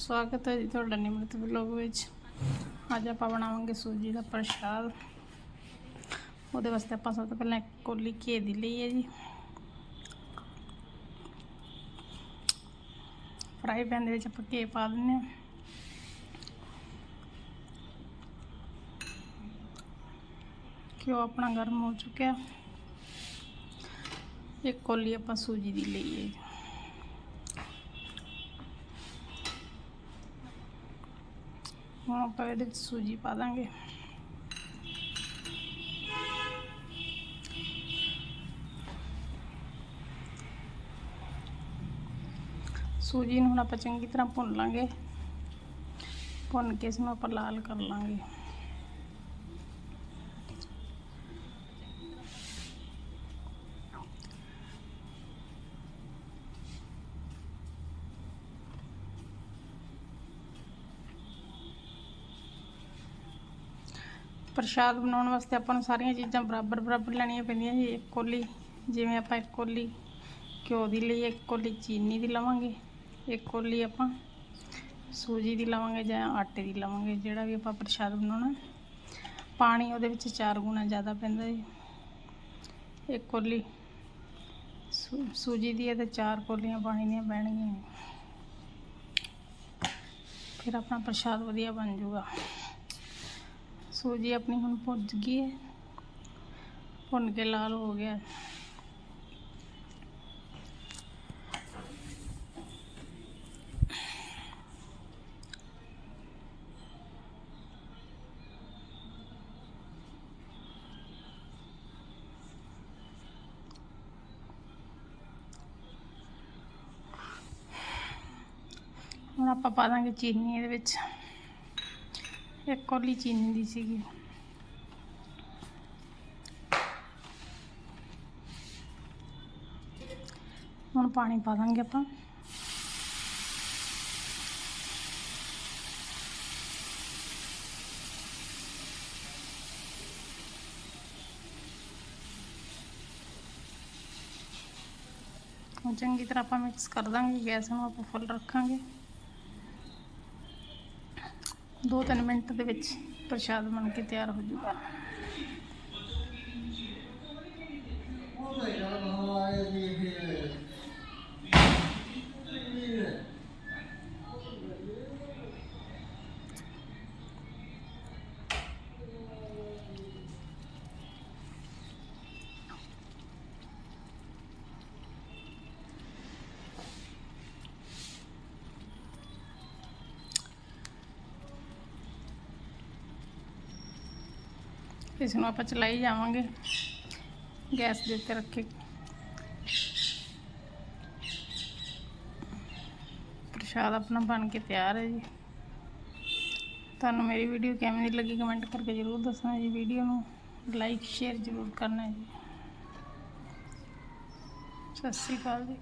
ਸਵਾਗਤ ਹੈ ਜੀ ਤੁਹਾਡਾ ਨਿਮਰਤ ਵਲੋਗ ਵਿੱਚ। ਅੱਜ ਆਪਾਂ ਬਣਾਵਾਂਗੇ ਸੂਜੀ ਦਾ ਪ੍ਰਸ਼ਾਦ। ਉਹਦੇ ਵਾਸਤੇ ਆਪਾਂ ਸਭ ਤੋਂ ਪਹਿਲਾਂ ਇੱਕ ਕੋਲੀ ਘੇ ਦੀ ਲਈ ਹੈ ਜੀ। ਫਰਾਈ ਪੈਨ ਦੇ ਵਿੱਚ ਆਪਾਂ ਘੇ ਪਾ ਦਿੰਦੇ ਹਾਂ। ਘਿਓ ਆਪਣਾ ਗਰਮ ਹੋ ਚੁੱਕਿਆ। ਇੱਕ ਕੋਲੀ ਆਪਾਂ ਸੂਜੀ ਦੀ ਲਈ ਹੈ ਜੀ ਹੁਣ ਆਪਾਂ ਇਹਦੇ ਵਿੱਚ ਸੂਜੀ ਪਾ ਦਾਂਗੇ। ਸੂਜੀ ਨੂੰ ਹੁਣ ਆਪਾਂ ਚੰਗੀ ਤਰ੍ਹਾਂ ਭੁੰਨ ਲਾਂਗੇ। ਭੁੰਨ ਕੇ ਇਸ ਨੂੰ ਆਪਾਂ ਲਾਲ ਕਰ ਲਾਂਗੇ। ਪ੍ਰਸ਼ਾਦ ਬਣਾਉਣ ਵਾਸਤੇ ਆਪਾਂ ਨੂੰ ਸਾਰੀਆਂ ਚੀਜ਼ਾਂ ਬਰਾਬਰ ਬਰਾਬਰ ਲੈਣੀਆਂ ਪੈਂਦੀਆਂ ਜੀ, ਇੱਕ ਕੋਲੀ, ਜਿਵੇਂ ਆਪਾਂ ਇੱਕ ਕੋਲੀ ਘਿਓ ਦੀ ਲਈ, ਇੱਕ ਕੋਲੀ ਚੀਨੀ ਦੀ ਲਵਾਂਗੇ, ਇੱਕ ਕੋਲੀ ਆਪਾਂ ਸੂਜੀ ਦੀ ਲਵਾਂਗੇ ਜਾਂ ਆਟੇ ਦੀ ਲਵਾਂਗੇ, ਜਿਹੜਾ ਵੀ ਆਪਾਂ ਪ੍ਰਸ਼ਾਦ ਬਣਾਉਣਾ। ਪਾਣੀ ਉਹਦੇ ਵਿੱਚ ਚਾਰ ਗੁਣਾ ਜ਼ਿਆਦਾ ਪੈਂਦਾ ਜੀ। ਇੱਕ ਕੋਲੀ ਸੂ- ਸੂਜੀ ਦੀ ਹੈ ਤੇ ਚਾਰ ਕੋਲੀਆਂ ਪਾਣੀ ਦੀਆਂ ਪੈਣਗੀਆਂ। ਫਿਰ ਆਪਣਾ ਪ੍ਰਸ਼ਾਦ ਵਧੀਆ ਬਣ ਜਾਊਗਾ। ਸੂਜੀ ਆਪਣੀ ਹੁਣ ਭੁੱਜ ਗਈ ਹੈ। ਭੁੰਨ ਕੇ ਲਾਲ ਹੋ ਗਿਆ। ਹੁਣ ਆਪਾਂ ਪਾ ਦਾਂਗੇ ਚੀਨੀ ਇਹਦੇ ਵਿੱਚ। ਇੱਕ ਕੌਲੀ ਚੀਨੀ ਦੀ ਸੀਗੀ। ਹੁਣ ਪਾਣੀ ਪਾ ਦਾਂਗੇ ਆਪਾਂ। ਚੰਗੀ ਤਰ੍ਹਾਂ ਆਪਾਂ ਮਿਕਸ ਕਰ ਦਾਂਗੇ, ਗੈਸ ਨੂੰ ਆਪਾਂ ਫੁੱਲ ਰੱਖਾਂਗੇ। ਦੋ ਤਿੰਨ ਮਿੰਟ ਦੇ ਵਿੱਚ ਪ੍ਰਸ਼ਾਦ ਬਣ ਕੇ ਤਿਆਰ ਹੋ ਜੂਗਾ। ਇਸ ਨੂੰ ਆਪਾਂ ਚਲਾਈ ਜਾਵਾਂਗੇ। ਗੈਸ ਦੇ ਉੱਤੇ ਰੱਖ। ਕੇ ਪ੍ਰਸ਼ਾਦ ਆਪਣਾ ਬਣ ਕੇ ਤਿਆਰ ਹੈ ਜੀ। ਤੁਹਾਨੂੰ ਮੇਰੀ ਵੀਡੀਓ ਕਿਵੇਂ ਦੀ ਲੱਗੀ ਕਮੈਂਟ ਕਰਕੇ ਜ਼ਰੂਰ ਦੱਸਣਾ ਜੀ। ਵੀਡੀਓ ਨੂੰ ਲਾਈਕ, ਸ਼ੇਅਰ ਜ਼ਰੂਰ ਕਰਨਾ ਜੀ। ਸਤਿ ਸ਼੍ਰੀ ਅਕਾਲ ਜੀ।